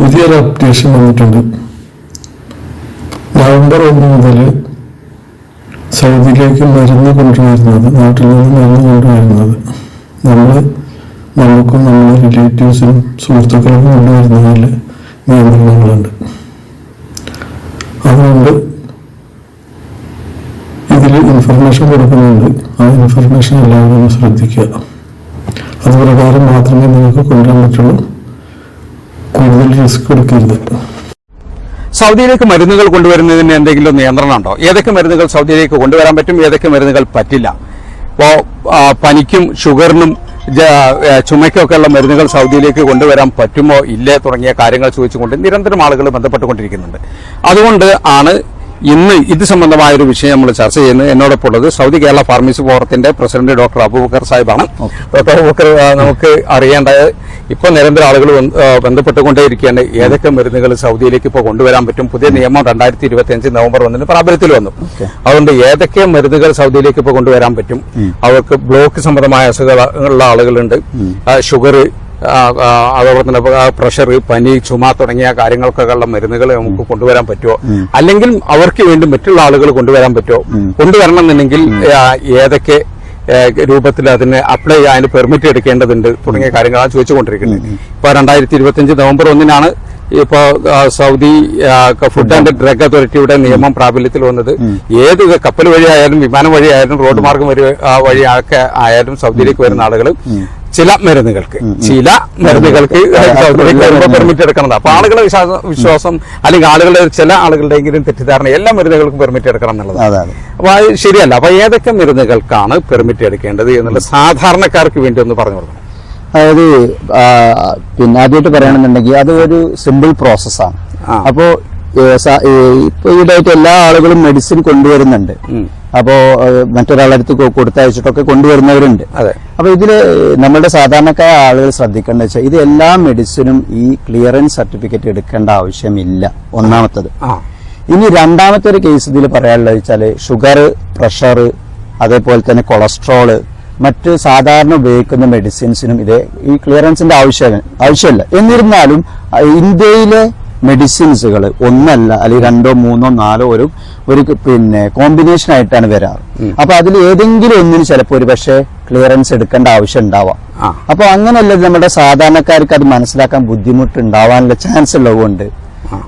പുതിയൊരു അപ്ഡേഷൻ വന്നിട്ടുണ്ട്. നവംബർ ഒന്ന് മുതൽ സൗദിയിലേക്ക് മരുന്ന് കൊണ്ടുവരുന്നത് നാട്ടിൽ നിന്ന് മരുന്ന് കൊണ്ടുവരുന്നത്. നമ്മൾ നമുക്കും നമ്മുടെ റിലേറ്റീവ്സിനും സുഹൃത്തുക്കൾക്കും കൊണ്ടുവരുന്നതിൽ നിയന്ത്രണങ്ങളുണ്ട്. അതുകൊണ്ട് ഇതിൽ ഇൻഫർമേഷൻ കൊടുക്കുന്നുണ്ട്. ആ ഇൻഫർമേഷൻ എല്ലാവരും ശ്രദ്ധിക്കുക. അത് പ്രകാരം മാത്രമേ നിങ്ങൾക്ക് കൊണ്ടുവരാൻ പറ്റുള്ളൂ. കൂടുതൽ റിസ്ക് എടുക്കരുത്. സൗദിയിലേക്ക് മരുന്നുകൾ കൊണ്ടുവരുന്നതിന് എന്തെങ്കിലും നിയന്ത്രണം ഉണ്ടോ ഏതൊക്കെ മരുന്നുകൾ സൗദിയിലേക്ക് കൊണ്ടുവരാൻ പറ്റും ഏതൊക്കെ മരുന്നുകൾ പറ്റില്ല? ഇപ്പോ പനിക്കും ഷുഗറിനും ചുമയ്ക്കൊക്കെ ഉള്ള മരുന്നുകൾ സൗദിയിലേക്ക് കൊണ്ടുവരാൻ പറ്റുമോ ഇല്ലേ തുടങ്ങിയ കാര്യങ്ങൾ ചോദിച്ചുകൊണ്ട് നിരന്തരം ആളുകൾ ബന്ധപ്പെട്ടുകൊണ്ടിരിക്കുന്നുണ്ട്. അതുകൊണ്ട് ആണ് ഇന്ന് ഇത് സംബന്ധമായ ഒരു വിഷയം നമ്മൾ ചർച്ച ചെയ്യുന്നത്. എന്നോടൊപ്പം ഉള്ളത് സൗദി കേരള ഫാർമസി ഫോറത്തിന്റെ പ്രസിഡന്റ് ഡോക്ടർ അബൂബക്കർ സാഹിബാണ്. ഡോക്ടർ അബൂബക്കർ നമുക്ക് അറിയേണ്ടത് ഇപ്പൊ നിരന്തരം ആളുകൾ ബന്ധപ്പെട്ടുകൊണ്ടേയിരിക്കുകയാണ്. ഏതൊക്കെ മരുന്നുകൾ സൗദിയിലേക്ക് ഇപ്പോൾ കൊണ്ടുവരാൻ പറ്റും? പുതിയ നിയമം രണ്ടായിരത്തി ഇരുപത്തി അഞ്ച് നവംബർ ഒന്നിന് പ്രാബല്യത്തിൽ വന്നു. അതുകൊണ്ട് ഏതൊക്കെ മരുന്നുകൾ സൗദിയിലേക്ക് ഇപ്പോൾ കൊണ്ടുവരാൻ പറ്റും? അവർക്ക് ബ്ലോക്ക് സംബന്ധമായ അസുഖങ്ങളുള്ള ആളുകളുണ്ട്. ഷുഗർ അതോടൊപ്പം തന്നെ പ്രഷർ പനി ചുമ തുടങ്ങിയ കാര്യങ്ങൾക്കൊക്കെ ഉള്ള മരുന്നുകൾ നമുക്ക് കൊണ്ടുവരാൻ പറ്റുമോ അല്ലെങ്കിൽ അവർക്ക് വേണ്ടി മറ്റുള്ള ആളുകൾ കൊണ്ടുവരാൻ പറ്റുമോ കൊണ്ടുവരണം എന്നുണ്ടെങ്കിൽ ഏതൊക്കെ രൂപത്തിൽ അതിന് അപ്ലൈ ചെയ്യാൻ പെർമിറ്റ് എടുക്കേണ്ടതുണ്ട് തുടങ്ങിയ കാര്യങ്ങളാണ് ചോദിച്ചുകൊണ്ടിരിക്കുന്നത്. ഇപ്പൊ രണ്ടായിരത്തി ഇരുപത്തിയഞ്ച് നവംബർ ഒന്നിനാണ് ഇപ്പോ സൗദി ഫുഡ് ആൻഡ് ഡ്രഗ് അതോറിറ്റിയുടെ നിയമം പ്രാബല്യത്തിൽ വന്നത്. ഏത് കപ്പൽ വഴിയായാലും വിമാനം വഴിയായാലും റോഡ് മാർഗം വഴി വഴിയൊക്കെ ആയാലും സൗദിയിലേക്ക് വരുന്ന ആളുകൾ ചില മരുന്നുകൾക്ക് ചില മരുന്നുകൾക്ക് പെർമിറ്റ് എടുക്കണം. അപ്പൊ ആളുകളുടെ വിശ്വാസം വിശ്വാസം അല്ലെങ്കിൽ ആളുകളുടെ ചില ആളുകളുടെയെങ്കിലും തെറ്റിദ്ധാരണ എല്ലാ മരുന്നുകൾക്കും പെർമിറ്റ് എടുക്കണം എന്നുള്ളത് അപ്പൊ അത് ശരിയല്ല. അപ്പൊ ഏതൊക്കെ മരുന്നുകൾക്കാണ് പെർമിറ്റ് എടുക്കേണ്ടത് എന്നുള്ള സാധാരണക്കാർക്ക് വേണ്ടി ഒന്ന് പറഞ്ഞു കൊടുക്കണം. അതായത് പിന്നെ ആദ്യമായിട്ട് പറയുകയാണെന്നുണ്ടെങ്കിൽ അത് ഒരു സിമ്പിൾ പ്രോസസ്സാണ് ആ. അപ്പോ ഏ, സ- ഏ, ഇപ്പൊ ഈടായിട്ട് എല്ലാ ആളുകളും മെഡിസിൻ കൊണ്ടുവരുന്നുണ്ട്. അപ്പോ മറ്റൊരാളടുത്ത് കൊടുത്തയച്ചിട്ടൊക്കെ കൊണ്ടുവരുന്നവരുണ്ട്. അതെ. അപ്പൊ ഇതിൽ നമ്മുടെ സാധാരണക്കായ ആളുകൾ ശ്രദ്ധിക്കേണ്ടത് വെച്ചാൽ ഇത് എല്ലാ മെഡിസിനും ഈ ക്ലിയറൻസ് സർട്ടിഫിക്കറ്റ് എടുക്കേണ്ട ആവശ്യമില്ല. ഒന്നാമത്തത്. ഇനി രണ്ടാമത്തെ ഒരു കേസ് ഇതിൽ പറയാനുള്ളത് വെച്ചാൽ ഷുഗർ പ്രഷർ അതേപോലെ തന്നെ കൊളസ്ട്രോൾ മറ്റ് സാധാരണ ഉപയോഗിക്കുന്ന മെഡിസിൻസിനും ഇതേ ഈ ക്ലിയറൻസിന്റെ ആവശ്യം ആവശ്യമില്ല. എന്നിരുന്നാലും ഇന്ത്യയിലെ മെഡിസിൻസുകൾ ഒന്നല്ല അല്ലെങ്കിൽ രണ്ടോ മൂന്നോ നാലോ ഒരു ഒരു പിന്നെ കോമ്പിനേഷൻ ആയിട്ടാണ് വരാറ്. അപ്പൊ അതിൽ ഏതെങ്കിലും ഒന്നിന് ചിലപ്പോൾ ഒരു പക്ഷേ ക്ലിയറൻസ് എടുക്കേണ്ട ആവശ്യം ഉണ്ടാവാം. അപ്പൊ അങ്ങനെയല്ല നമ്മുടെ സാധാരണക്കാർക്ക് അത് മനസ്സിലാക്കാൻ ബുദ്ധിമുട്ട് ഉണ്ടാവാനുള്ള ചാൻസ് ഉള്ളതുകൊണ്ട്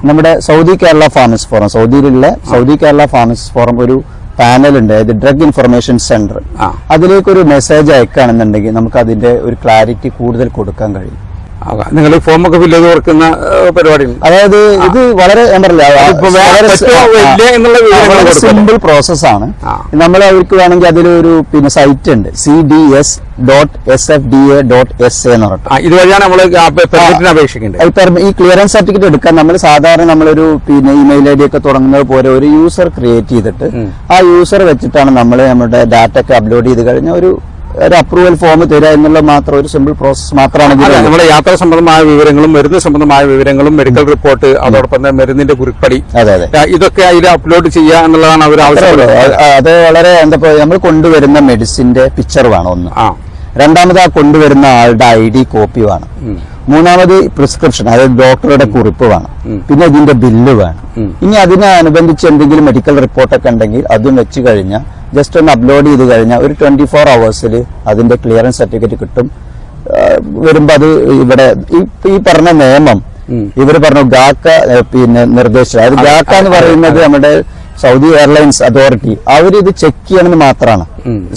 നമ്മുടെ സൗദി കേരള ഫാർമസ് ഫോറം സൗദിയിലുള്ള സൗദി കേരള ഫാർമസ് ഫോറം ഒരു പാനൽ ഉണ്ട് അതായത് ഡ്രഗ് ഇൻഫർമേഷൻ സെന്റർ. അതിലേക്ക് ഒരു മെസ്സേജ് അയക്കുകയാണെന്നുണ്ടെങ്കിൽ നമുക്ക് അതിന്റെ ഒരു ക്ലാരിറ്റി കൂടുതൽ കൊടുക്കാൻ കഴിയും. നിങ്ങൾ ഫോമൊക്കെ ഫില്ല് ചെയ്ത് കൊടുക്കുന്ന പരിപാടി അതായത് ഇത് വളരെ ഞാൻ പറഞ്ഞില്ലേ, സിമ്പിൾ പ്രോസസ് ആണ്. ആ. നമ്മൾ അവർക്ക് വേണമെങ്കിൽ അതിലൊരു പിന്നെ സൈറ്റ് ഉണ്ട്. C D S dot S F D A dot S എന്ന് പറഞ്ഞിട്ട്. ഇതുവഴിയാണ് നമ്മൾ അപേക്ഷിക്കേണ്ടത്. ഈ ഈ ക്ലിയറൻസ് സർട്ടിഫിക്കറ്റ് എടുക്കാൻ നമ്മൾ സാധാരണ നമ്മളൊരു പിന്നെ ഇമെയിൽ ഐ ഡി ഒക്കെ തുടങ്ങുന്നത് പോലെ ഒരു യൂസർ ക്രിയേറ്റ് ചെയ്തിട്ട് ആ യൂസർ വെച്ചിട്ടാണ് നമ്മൾ നമ്മുടെ ഡാറ്റ ഒക്കെ അപ്ലോഡ് ചെയ്ത് കഴിഞ്ഞാൽ ഒരു ഒരു അപ്രൂവൽ ഫോം തരിക എന്നുള്ള മാത്രം ഒരു സിമ്പിൾ പ്രോസസ് മാത്രമാണ് നമ്മുടെ യാത്ര സംബന്ധമായ വിവരങ്ങളും മരുന്ന് സംബന്ധമായ വിവരങ്ങളും മെഡിക്കൽ റിപ്പോർട്ട് അതോടൊപ്പം തന്നെ മരുന്നിന്റെ കുറിപ്പടി. അതെ അതെ. ഇതൊക്കെ അതിൽ അപ്ലോഡ് ചെയ്യുക എന്നുള്ളതാണ് അവർ അത് വളരെ എന്താ നമ്മൾ കൊണ്ടുവരുന്ന മെഡിസിന്റെ പിക്ചർ വേണം ഒന്ന്. ആ. രണ്ടാമത് ആ കൊണ്ടുവരുന്ന ആളുടെ ഐ ഡി കോപ്പി വേണം. മൂന്നാമത് പ്രിസ്ക്രിപ്ഷൻ അതായത് ഡോക്ടറുടെ കുറിപ്പ് വേണം. പിന്നെ ഇതിന്റെ ബില്ല് വേണം. ഇനി അതിനനുബന്ധിച്ച് എന്തെങ്കിലും മെഡിക്കൽ റിപ്പോർട്ടൊക്കെ ഉണ്ടെങ്കിൽ അതും വെച്ച് കഴിഞ്ഞാൽ ജസ്റ്റ് ഒന്ന് അപ്ലോഡ് ചെയ്ത് കഴിഞ്ഞാൽ ഒരു ട്വന്റി ഫോർ അവേഴ്സിൽ അതിന്റെ ക്ലിയറൻസ് സർട്ടിഫിക്കറ്റ് കിട്ടും. വരുമ്പോ അത് ഇവിടെ ഈ- ഈ പറഞ്ഞ നിയമം ഇവർ പറഞ്ഞു ഗാക്ക പിന്നെ നിർദ്ദേശം അതായത് ഗാക്ക എന്ന് പറയുന്നത് നമ്മുടെ സൗദി എയർലൈൻസ് അതോറിറ്റി അവരിത് ചെക്ക് ചെയ്യണമെന്ന് മാത്രമാണ്.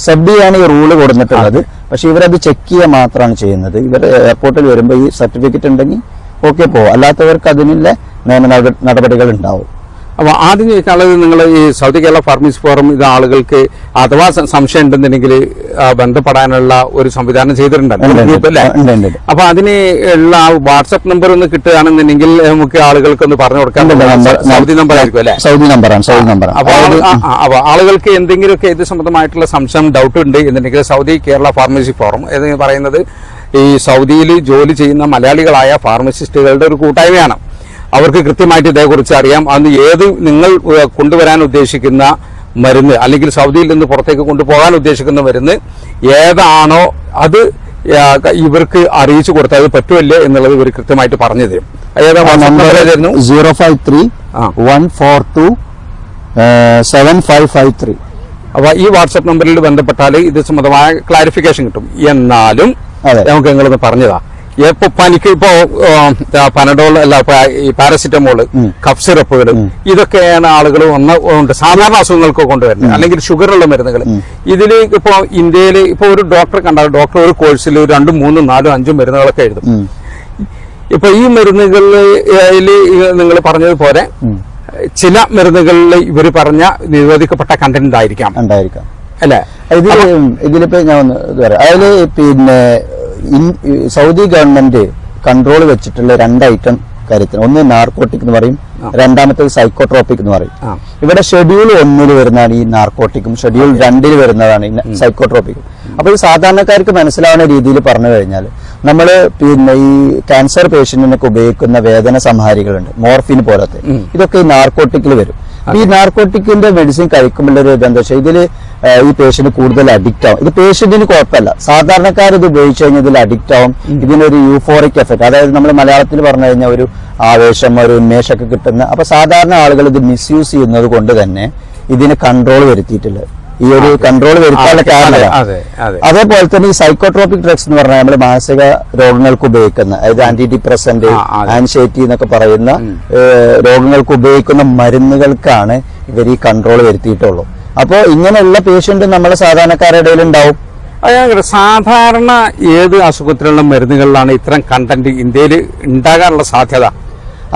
സെബിയാണ് ഈ റൂൾ കൊടുത്തിട്ടുള്ളത് പക്ഷെ ഇവരത് ചെക്ക് ചെയ്യുക മാത്രമാണ് ചെയ്യുന്നത്. ഇവർ എയർപോർട്ടിൽ വരുമ്പോൾ ഈ സർട്ടിഫിക്കറ്റ് ഉണ്ടെങ്കിൽ ഓക്കെ പോവും. അല്ലാത്തവർക്ക് അതിനുള്ള നിയമ നടപടികൾ ഉണ്ടാവും. അപ്പൊ ആദ്യം ചോദിക്കാനുള്ളത് നിങ്ങൾ ഈ സൗദി കേരള ഫാർമസി ഫോറം ഇത് ആളുകൾക്ക് അഥവാ സംശയം ഉണ്ടെന്നുണ്ടെങ്കിൽ ബന്ധപ്പെടാനുള്ള ഒരു സംവിധാനം ചെയ്തിട്ടുണ്ടല്ലോ. അപ്പൊ അതിന് ഉള്ള വാട്സപ്പ് നമ്പർ ഒന്ന് കിട്ടുകയാണെന്നുണ്ടെങ്കിൽ നമുക്ക് ആളുകൾക്ക് ഒന്ന് പറഞ്ഞു കൊടുക്കാൻ സൗദി നമ്പർ ആയിരിക്കും അല്ലെ? സൗദി നമ്പറാണ് സൗദി നമ്പർ അപ്പൊ ആളുകൾക്ക് എന്തെങ്കിലുമൊക്കെ ഇത് സംബന്ധമായിട്ടുള്ള സംശയം ഡൗട്ട് ഉണ്ട് എന്നുണ്ടെങ്കിൽ സൗദി കേരള ഫാർമസി ഫോറം എന്ന് പറയുന്നത് ഈ സൗദിയിൽ ജോലി ചെയ്യുന്ന മലയാളികളായ ഫാർമസിസ്റ്റുകളുടെ ഒരു കൂട്ടായ്മയാണ്. അവർക്ക് കൃത്യമായിട്ട് ഇതേക്കുറിച്ച് അറിയാം. അന്ന് ഏത് നിങ്ങൾ കൊണ്ടുവരാൻ ഉദ്ദേശിക്കുന്ന മരുന്ന് അല്ലെങ്കിൽ സൗദിയിൽ നിന്ന് പുറത്തേക്ക് കൊണ്ടുപോകാൻ ഉദ്ദേശിക്കുന്ന മരുന്ന് ഏതാണോ അത് ഇവർക്ക് അറിയിച്ചു കൊടുത്താൽ അത് പറ്റുമല്ലേ എന്നുള്ളത് ഇവർ കൃത്യമായിട്ട് പറഞ്ഞു തരും. ഏതായിരുന്നു? Zero five three one four two seven five five three. അപ്പൊ ഈ വാട്സാപ്പ് നമ്പറിൽ ബന്ധപ്പെട്ടാൽ ഇത് സംബന്ധമായ ക്ലാരിഫിക്കേഷൻ കിട്ടും. എന്നാലും നമുക്ക് നിങ്ങളൊന്ന് പറഞ്ഞതാ. ഇപ്പൊ പനിക്ക് ഇപ്പോ പനഡോൾ അല്ല ഈ പാരസിറ്റമോൾ കഫ് സിറപ്പുകൾ ഇതൊക്കെയാണ് ആളുകൾ വന്ന ഉണ്ട് സാധാരണ അസുഖങ്ങൾക്ക് കൊണ്ടുവരുന്നത്. അല്ലെങ്കിൽ ഷുഗറുള്ള മരുന്നുകൾ. ഇതിൽ ഇപ്പോ ഇന്ത്യയിൽ ഇപ്പൊ ഒരു ഡോക്ടറെ കണ്ടാൽ ഡോക്ടർ ഒരു കോഴ്സിൽ രണ്ടും മൂന്നും നാലും അഞ്ചും മരുന്നുകളൊക്കെ എഴുതും. ഇപ്പൊ ഈ മരുന്നുകളിൽ നിങ്ങൾ പറഞ്ഞതുപോലെ ചില മരുന്നുകളിൽ ഇവർ പറഞ്ഞ നിരോധിക്കപ്പെട്ട കണ്ടന്റ് ആയിരിക്കാം ഉണ്ടായിരിക്കാം. അല്ലേ? ഇതിൽ ഇതിലിപ്പോ ഞാൻ ഒന്ന് പറയാം. പിന്നെ സൗദി ഗവൺമെന്റ് കൺട്രോൾ വെച്ചിട്ടുള്ള രണ്ട് ഐറ്റം കാര്യത്തിന്. ഒന്ന് നാർക്കോട്ടിക് എന്ന് പറയും. രണ്ടാമത്തേത് സൈക്കോട്രോപ്പിക് എന്ന് പറയും. ഇവിടെ ഷെഡ്യൂൾ ഒന്നിൽ വരുന്നതാണ് ഈ നാർക്കോട്ടിക്കും ഷെഡ്യൂൾ രണ്ടിൽ വരുന്നതാണ് ഈ സൈക്കോട്രോപിക്കും അപ്പൊ ഈ സാധാരണക്കാർക്ക് മനസ്സിലാവുന്ന രീതിയിൽ പറഞ്ഞു കഴിഞ്ഞാൽ നമ്മൾ പിന്നെ ഈ ക്യാൻസർ പേഷ്യന്റിനൊക്കെ ഉപയോഗിക്കുന്ന വേദന സംഹാരികളുണ്ട്. മോർഫിൻ പോലത്തെ. ഇതൊക്കെ ഈ നാർക്കോട്ടിക്കിൽ വരും. ഈ നാർക്കോട്ടിക്കിന്റെ മെഡിസിൻ കഴിക്കുമ്പോൾ ഒരു ഇതെന്താ വെച്ചാൽ ഇതിൽ ഈ പേഷ്യന്റ് കൂടുതൽ അഡിക്റ്റ് ആവും. ഇത് പേഷ്യന്റിന് കുഴപ്പമില്ല. സാധാരണക്കാർ ഇത് ഉപയോഗിച്ചു കഴിഞ്ഞാൽ ഇതിൽ അഡിക്റ്റ് ആവും. ഇതിനൊരു യൂഫോറിക് എഫക്ട് അതായത് നമ്മൾ മലയാളത്തിൽ പറഞ്ഞു കഴിഞ്ഞാൽ ഒരു ആവേശം ഒരു ഉന്മേഷമൊക്കെ കിട്ടുന്ന അപ്പൊ സാധാരണ ആളുകൾ ഇത് മിസ്യൂസ് ചെയ്യുന്നത് കൊണ്ട് തന്നെ ഇതിന് കൺട്രോൾ വരുത്തിയിട്ടില്ല. ഈ ഒരു കൺട്രോൾ വരുത്താനുള്ള കാരണം അതെ, അതെ. അതേപോലെ തന്നെ ഈ സൈക്കോട്രോപിക് ഡ്രഗ്സ് എന്ന് പറഞ്ഞാൽ നമ്മൾ മാനസിക രോഗങ്ങൾക്ക് ഉപയോഗിക്കുന്ന അതായത് ആന്റി ഡിപ്രസന്റ് ആൻസൈറ്റി എന്നൊക്കെ പറയുന്ന രോഗങ്ങൾക്ക് ഉപയോഗിക്കുന്ന മരുന്നുകൾക്കാണ് ഇവർ ഈ കൺട്രോൾ വരുത്തിയിട്ടുള്ളൂ. അപ്പോൾ ഇങ്ങനെയുള്ള പേഷ്യന്റ് നമ്മളെ സാധാരണക്കാരുടെ ഇടയിൽ ഉണ്ടാവും? സാധാരണ ഏത് അസുഖത്തിലുള്ള മരുന്നുകളിലാണ് ഇത്തരം കണ്ടന്റ് ഇന്ത്യയിൽ ഉണ്ടാകാനുള്ള സാധ്യത?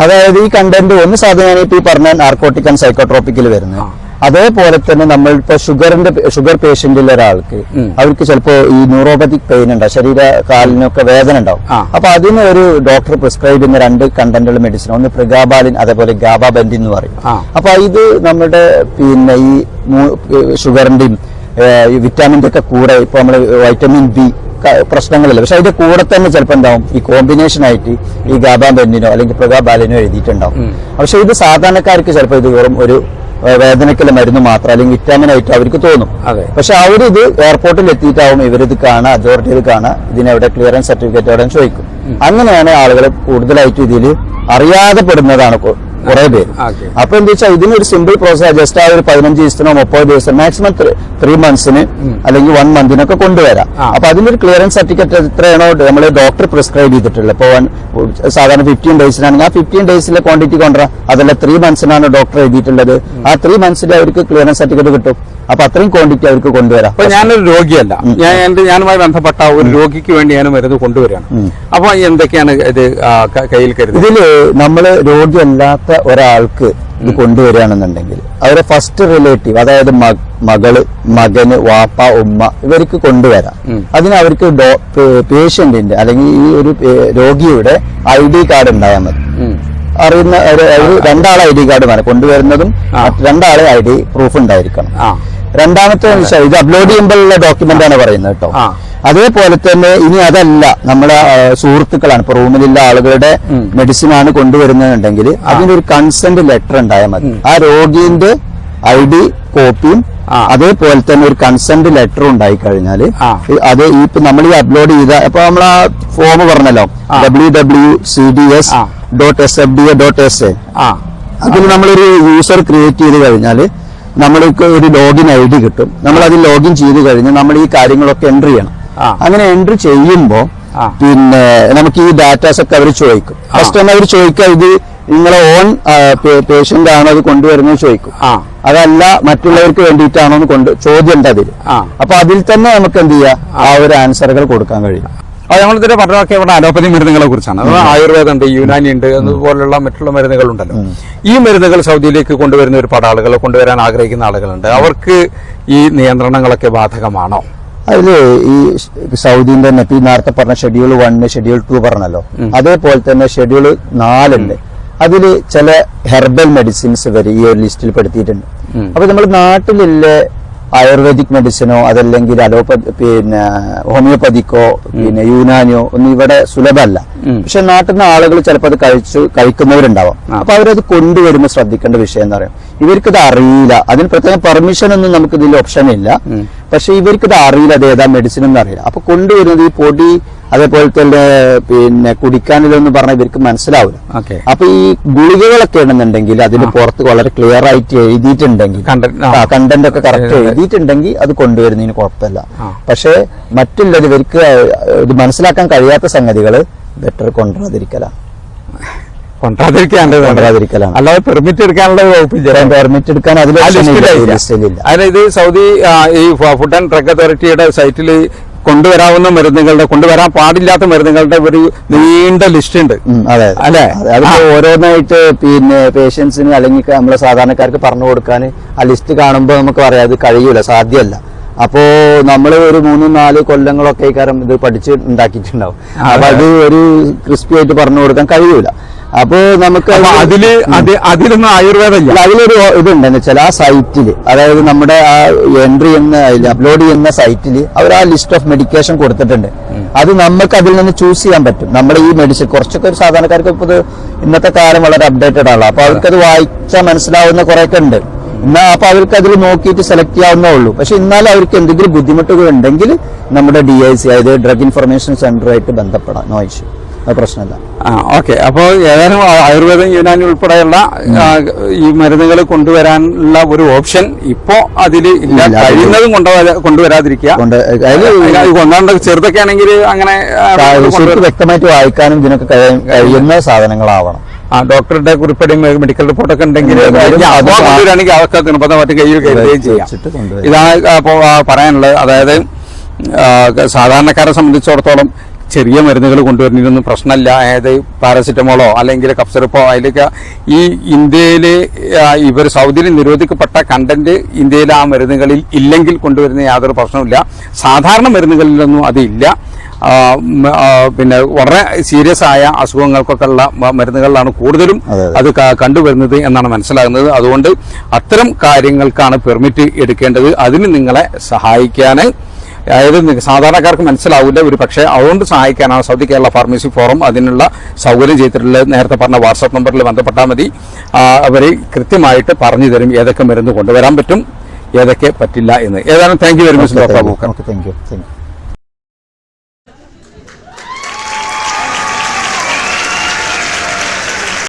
അതായത് ഈ കണ്ടന്റ് ഒന്ന് സാധാരണയായിട്ട് ഈ പറഞ്ഞ നാർക്കോട്ടിക് ആൻഡ് സൈക്കോട്രോപ്പിക്കിൽ വരുന്നത്. അതേപോലെ തന്നെ നമ്മൾ ഇപ്പൊ ഷുഗറിന്റെ ഷുഗർ പേഷ്യന്റിൽ ഒരാൾക്ക് അവർക്ക് ചിലപ്പോ ഈ ന്യൂറോപ്പതിക് പെയിൻ ഉണ്ടാവും ശരീര കാലിനൊക്കെ വേദന ഉണ്ടാവും. അപ്പൊ അതിന് ഒരു ഡോക്ടർ പ്രിസ്ക്രൈബ് ചെയ്യുന്ന രണ്ട് കണ്ടന്റുള്ള മെഡിസിൻ ഒന്ന് പ്രിഗാബാലിൻ അതേപോലെ ഗാബാബെൻഡിൻ എന്ന് പറയും. അപ്പൊ ഇത് നമ്മുടെ പിന്നെ ഈ ഷുഗറിന്റെയും വിറ്റാമിന്റെ ഒക്കെ കൂടെ ഇപ്പൊ നമ്മൾ വൈറ്റമിൻ ബി പ്രശ്നങ്ങളില്ല. പക്ഷെ അതിന്റെ കൂടെ തന്നെ ചിലപ്പോൾ എന്താവും? ഈ കോമ്പിനേഷൻ ആയിട്ട് ഈ ഗാബാബെന്നിനോ അല്ലെങ്കിൽ പ്രഗാബാലിനോ എഴുതിയിട്ടുണ്ടാവും. പക്ഷെ ഇത് സാധാരണക്കാർക്ക് ചിലപ്പോൾ ഇത് വെറും ഒരു വേദനയ്ക്കുള്ള മരുന്ന് മാത്രം അല്ലെങ്കിൽ വിറ്റാമിൻ ആയിട്ട് അവർക്ക് തോന്നും. പക്ഷെ അവരിത് എയർപോർട്ടിൽ എത്തിയിട്ടാവും ഇവരിത് കാണുക അതോറിറ്റി ഇത് കാണുക ഇതിനെവിടെ ക്ലിയറൻസ് സർട്ടിഫിക്കറ്റ് എവിടെ ചോദിക്കും. അങ്ങനെയാണ് ആളുകൾ കൂടുതലായിട്ട് ഇതിൽ അറിയാതെ പെടുന്നതാണ്. കുറെ പേര്. അപ്പൊ എന്താ വെച്ചാൽ ഇതിനൊരു സിമ്പിൾ പ്രോസസ് ജസ്റ്റ് ആ ഒരു പതിനഞ്ച് ദിവസത്തിനോ മുപ്പത് ദിവസം മാക്സിമം ത്രീ മന്ത്സിന് അല്ലെങ്കിൽ വൺ മന്തിനൊക്കെ കൊണ്ടുവരാം. അപ്പൊ അപ്പൊ ഒരു ക്ലിയറൻസ് സർട്ടിഫിക്കറ്റ് എത്രയാണോ നമ്മൾ ഡോക്ടർ പ്രിസ്ക്രൈബ് ചെയ്തിട്ടുള്ളത്. ഇപ്പൊ സാധാരണ ഫിഫ്റ്റീൻ ഡേയ്സിനാണെങ്കിൽ ആ ഫിഫ്റ്റീൻ ഡേയ്സിലെ ക്വാണ്ടിറ്റി കൊണ്ടുവരാം. അതല്ല ത്രീ മന്ത്സിനാണ് ഡോക്ടർ എഴുതിയിട്ടുള്ളത്. ആ ത്രീ മന്ത്സിൽ അവർക്ക് ക്ലിയറൻസ് സർട്ടിഫിക്കറ്റ് കിട്ടും. അപ്പൊ അത്രയും ക്വാണ്ടിറ്റി അവർക്ക് കൊണ്ടുവരാം. അപ്പൊ ഞാനൊരു രോഗിയല്ല. ഞാൻ എന്റെ ഞാനുമായി ബന്ധപ്പെട്ട ഒരു രോഗിക്ക് വേണ്ടി ഞാൻ മരുന്ന് കൊണ്ടുവരാണ് അപ്പൊ എന്തൊക്കെയാണ് ഇത് കയ്യിൽ കരുതുന്നത്? ഇതിൽ നമ്മൾ രോഗിയല്ലാത്ത ഒരാൾക്ക് ഇത് കൊണ്ടുവരികയാണെന്നുണ്ടെങ്കിൽ അവരെ ഫസ്റ്റ് റിലേറ്റീവ് അതായത് മകൾ മകന് വാപ്പ ഉമ്മ ഇവർക്ക് കൊണ്ടുവരാം. അതിന് അവർക്ക് പേഷ്യന്റിന്റെ അല്ലെങ്കിൽ ഈ ഒരു രോഗിയുടെ ഐ ഡി കാർഡ് ഉണ്ടായാൽ മതി. അറിയുന്ന രണ്ടാളെ ഐ ഡി കാർഡ് വേണം. കൊണ്ടുവരുന്നതും. രണ്ടാളെ ഐ ഡി പ്രൂഫ് ഉണ്ടായിരിക്കണം. രണ്ടാമത്തെ ഇത് അപ്ലോഡ് ചെയ്യുമ്പോഴുള്ള ഡോക്യുമെന്റ് ആണ് പറയുന്നത് കേട്ടോ. അതേപോലെ തന്നെ ഇനി അതല്ല നമ്മുടെ സുഹൃത്തുക്കളാണ്. ഇപ്പൊ റൂമിലുള്ള ആളുകളുടെ മെഡിസിൻ ആണ് കൊണ്ടുവരുന്നുണ്ടെങ്കിൽ അതിനൊരു കൺസെന്റ് ലെറ്റർ ഉണ്ടായാൽ മതി. ആ രോഗിന്റെ ഐ ഡി കോപ്പിയും അതേപോലെ തന്നെ ഒരു കൺസെന്റ് ലെറ്റർ ഉണ്ടായി കഴിഞ്ഞാൽ. അത് ഈ നമ്മൾ ഈ അപ്ലോഡ് ചെയ്ത ഇപ്പൊ നമ്മൾ ആ ഫോം പറഞ്ഞല്ലോ. W W C D S. Dot S F D A dot S A അതിൽ നമ്മളൊരു യൂസർ ക്രിയേറ്റ് ചെയ്ത് കഴിഞ്ഞാൽ നമ്മൾക്ക് ഒരു ലോഗിൻ ഐ ഡി കിട്ടും. നമ്മൾ അതിൽ ലോഗിൻ ചെയ്ത് കഴിഞ്ഞാൽ നമ്മൾ ഈ കാര്യങ്ങളൊക്കെ എൻട്രി ചെയ്യണം. അങ്ങനെ എൻട്രി ചെയ്യുമ്പോൾ പിന്നെ നമുക്ക് ഈ ഡാറ്റാസ് ഒക്കെ അവർ ചോദിക്കും. ഫസ്റ്റ് തന്നെ അവർ ചോദിക്കുക ഇത് നിങ്ങളെ ഓൺ പേഷ്യന്റ് ആണോ അത് കൊണ്ടുവരുന്നത് ചോദിക്കും. അതല്ല മറ്റുള്ളവർക്ക് വേണ്ടിയിട്ടാണോ എന്ന് കൊണ്ട് ചോദ്യം ഉണ്ട് അതിൽ അപ്പൊ അതിൽ തന്നെ നമുക്ക് എന്ത് ചെയ്യാം? ആ ഒരു ആൻസറുകൾ കൊടുക്കാൻ കഴിയും. അത് നമ്മളിതിന്റെ പറഞ്ഞതൊക്കെ ഇവിടെ അലോപ്പതി മരുന്നുകളെ കുറിച്ചാണ്. ആയുർവേദം ഉണ്ട് യുനാനി ഉണ്ട് അതുപോലുള്ള മറ്റുള്ള മരുന്നുകളുണ്ടല്ലോ. ഈ മരുന്നുകൾ സൗദിയിലേക്ക് കൊണ്ടുവരുന്ന ഒരുപാട് ആളുകൾ കൊണ്ടുവരാൻ ആഗ്രഹിക്കുന്ന ആളുകളുണ്ട്. അവർക്ക് ഈ നിയന്ത്രണങ്ങളൊക്കെ ബാധകമാണോ? അതിൽ ഈ സൗദിന്റെ തന്നെ ഇപ്പൊ ഈ നേരത്തെ പറഞ്ഞ ഷെഡ്യൂൾ വണ്ണ് ഷെഡ്യൂൾ ടു പറഞ്ഞല്ലോ. അതേപോലെ തന്നെ ഷെഡ്യൂൾ നാലുണ്ട്. അതിൽ ചില ഹെർബൽ മെഡിസിൻസ് വരെ ഈ ഒരു ലിസ്റ്റിൽ പെടുത്തിയിട്ടുണ്ട്. അപ്പൊ നമ്മൾ നാട്ടിലുള്ള ആയുർവേദിക് മെഡിസിനോ അതല്ലെങ്കിൽ അലോപ്പതി പിന്നെ ഹോമിയോപ്പതിക്കോ പിന്നെ യൂനാനിയോ ഒന്നും ഇവിടെ സുലഭമല്ല. പക്ഷെ നാട്ടിൽ നിന്ന് ആളുകൾ ചിലപ്പോൾ അത് കഴിച്ചു കഴിക്കുന്നവരുണ്ടാവാം. അപ്പൊ അവരത് കൊണ്ടുവരുമ്പോൾ ശ്രദ്ധിക്കേണ്ട വിഷയം എന്താ പറയുക ഇവർക്കത് അറിയില്ല. അതിന് പ്രത്യേകം പെർമിഷൻ ഒന്നും നമുക്ക് ഇതിൽ ഓപ്ഷൻ ഇല്ല പക്ഷെ ഇവർക്ക് ഇത് അറിയില്ല അത് ഏതാ മെഡിസിൻ എന്ന് അറിയില്ല. അപ്പൊ കൊണ്ടുവരുന്നത് ഈ പൊടി അതേപോലെ തന്നെ പിന്നെ കുടിക്കാനില്ലെന്ന് പറഞ്ഞാൽ ഇവർക്ക് മനസ്സിലാവില്ല. അപ്പൊ ഈ ഗുളികകളൊക്കെ ആണെന്നുണ്ടെങ്കിൽ അതിന് പുറത്ത് വളരെ ക്ലിയർ ആയിട്ട് എഴുതിയിട്ടുണ്ടെങ്കിൽ കണ്ടന്റ് ഒക്കെ കറക്റ്റ് എഴുതിയിട്ടുണ്ടെങ്കിൽ അത് കൊണ്ടുവരുന്നതിന് കുഴപ്പമില്ല. പക്ഷേ പക്ഷെ മറ്റുള്ളത് ഇവർക്ക് ഇത് മനസ്സിലാക്കാൻ കഴിയാത്ത സംഗതികൾ ബെറ്റർ കൊണ്ടുവരാതിരിക്കലാണ്. അല്ലാതെ പെർമിറ്റ് എടുക്കാനുള്ള വകുപ്പില്ല പെർമിറ്റ് എടുക്കാൻ അതിൽ അതായത് സൗദി ഈ ഫുഡ് ആൻഡ് ഡ്രഗ് അതോറിറ്റിയുടെ സൈറ്റിൽ കൊണ്ടുവരാവുന്ന മരുന്നുകളുടെ കൊണ്ടുവരാൻ പാടില്ലാത്ത മരുന്നുകളുടെ ഒരു നീണ്ട ലിസ്റ്റ് ഉണ്ട്. അതെ. അല്ലെ? അല്ലേ? അതെ, അതിപ്പോ ഓരോന്നായിട്ട് പിന്നെ പേഷ്യൻസിന് അല്ലെങ്കിൽ നമ്മളെ സാധാരണക്കാർക്ക് പറഞ്ഞു കൊടുക്കാൻ ആ ലിസ്റ്റ് കാണുമ്പോൾ നമുക്ക് പറയാം അത് കഴിയൂല സാധ്യമല്ല അപ്പോ നമ്മൾ ഒരു മൂന്ന് നാല് കൊല്ലങ്ങളൊക്കെ ഈ കാര്യം ഇത് പഠിച്ച് ഉണ്ടാക്കിയിട്ടുണ്ടാവും. അപ്പൊ അത്. ഒരു ക്രിസ്പി ആയിട്ട് പറഞ്ഞു കൊടുക്കാൻ കഴിയൂല. അപ്പോ നമുക്ക് അതിൽ അത് അതിലൊന്നും ആയുർവേദം ഇല്ല അല്ല, അതിലൊരു ഇതുണ്ടെന്ന് വെച്ചാൽ ആ സൈറ്റിൽ അതായത് നമ്മുടെ ആ എൻട്രി ചെയ്യുന്ന അപ്ലോഡ് ചെയ്യുന്ന സൈറ്റിൽ അവർ ആ ലിസ്റ്റ് ഓഫ് മെഡിക്കേഷൻ കൊടുത്തിട്ടുണ്ട്. അത് നമുക്ക് അതിൽ നിന്ന് ചൂസ് ചെയ്യാൻ പറ്റും. നമ്മുടെ ഈ മെഡിസിൻ കുറച്ചൊക്കെ ഒരു സാധാരണക്കാർക്ക് ഇപ്പോൾ ഇത് ഇന്നത്തെ കാലം വളരെ അപ്ഡേറ്റഡ് ആണ് അപ്പൊ അവർക്കത് വായിച്ചാൽ മനസ്സിലാവുന്ന കുറെയൊക്കെ ഉണ്ട്. എന്നാ അപ്പൊ അവർക്ക് അതിൽ നോക്കിയിട്ട് സെലക്ട് ചെയ്യാവുന്നേ ഉള്ളൂ. പക്ഷെ എന്നാലും അവർക്ക് എന്തെങ്കിലും ബുദ്ധിമുട്ടുകൾ ഉണ്ടെങ്കിൽ നമ്മുടെ ഡി ഐ സി അതായത് ഡ്രഗ് ഇൻഫർമേഷൻ സെന്ററുമായിട്ട് ബന്ധപ്പെടാം. നോ ഇഷ്യൂ പ്രശ്നമില്ല. ആ ഓക്കെ. അപ്പോൾ ഏതായാലും ആയുർവേദം യുനാനി ഉൾപ്പെടെയുള്ള ഈ മരുന്നുകൾ കൊണ്ടുവരാനുള്ള ഒരു ഓപ്ഷൻ ഇപ്പോ അതിൽ ഇല്ല. കഴിയുന്നതും കൊണ്ടുവരാ കൊണ്ടുവരാതിരിക്കുക. കൊണ്ട് അതിൽ ചെറുതൊക്കെ ആണെങ്കിൽ അങ്ങനെ വ്യക്തമായിട്ട് വായിക്കാനും ഇതിനൊക്കെ കഴിയ- കഴിയുന്ന സാധനങ്ങളാവണം. ആ ഡോക്ടറുടെ കുറിപ്പടിയും മെഡിക്കൽ റിപ്പോർട്ടൊക്കെ ഉണ്ടെങ്കിൽ ഉണ്ടെങ്കിലും അവർക്ക് അത് മറ്റു നിർബന്ധമായിട്ട് കയ്യിൽ കരുതുകയും ചെയ്യാം. ഇതാണ് അപ്പോൾ പറയാനുള്ളത്. അതായത് സാധാരണക്കാരെ സംബന്ധിച്ചിടത്തോളം ചെറിയ മരുന്നുകൾ കൊണ്ടുവരുന്നതിനൊന്നും പ്രശ്നമില്ല. അതായത് പാരസിറ്റമോളോ അല്ലെങ്കിൽ കപ്സിറപ്പോ അതിലൊക്കെ ഈ ഇന്ത്യയിൽ ഇവർ സൗദിയിൽ നിരോധിക്കപ്പെട്ട കണ്ടന്റ് ഇന്ത്യയിൽ ആ മരുന്നുകളിൽ ഇല്ലെങ്കിൽ കൊണ്ടുവരുന്ന യാതൊരു പ്രശ്നമില്ല സാധാരണ മരുന്നുകളിലൊന്നും അതില്ല. പിന്നെ വളരെ സീരിയസ് ആയ അസുഖങ്ങൾക്കൊക്കെ ഉള്ള മരുന്നുകളിലാണ് കൂടുതലും. അത് കണ്ടുവരുന്നത് എന്നാണ് മനസ്സിലാകുന്നത്. അതുകൊണ്ട് അത്തരം കാര്യങ്ങൾക്കാണ് പെർമിറ്റ് എടുക്കേണ്ടത്. അതിന് നിങ്ങളെ സഹായിക്കാൻ അതായത് സാധാരണക്കാർക്ക് മനസ്സിലാവില്ല ഒരു പക്ഷേ അതുകൊണ്ട് സഹായിക്കാനാണ് സൗദി കേരള ഫാർമസി ഫോറം അതിനുള്ള സൗകര്യം ചെയ്തിട്ടുള്ളത് നേരത്തെ പറഞ്ഞ വാട്സാപ്പ് നമ്പറിൽ ബന്ധപ്പെട്ടാൽ മതി. അവർ കൃത്യമായിട്ട് പറഞ്ഞു തരും ഏതൊക്കെ മരുന്ന് കൊണ്ടുവരാൻ പറ്റും ഏതൊക്കെ പറ്റില്ല എന്ന്. ഏതായാലും thank you very much doctor thank you thank you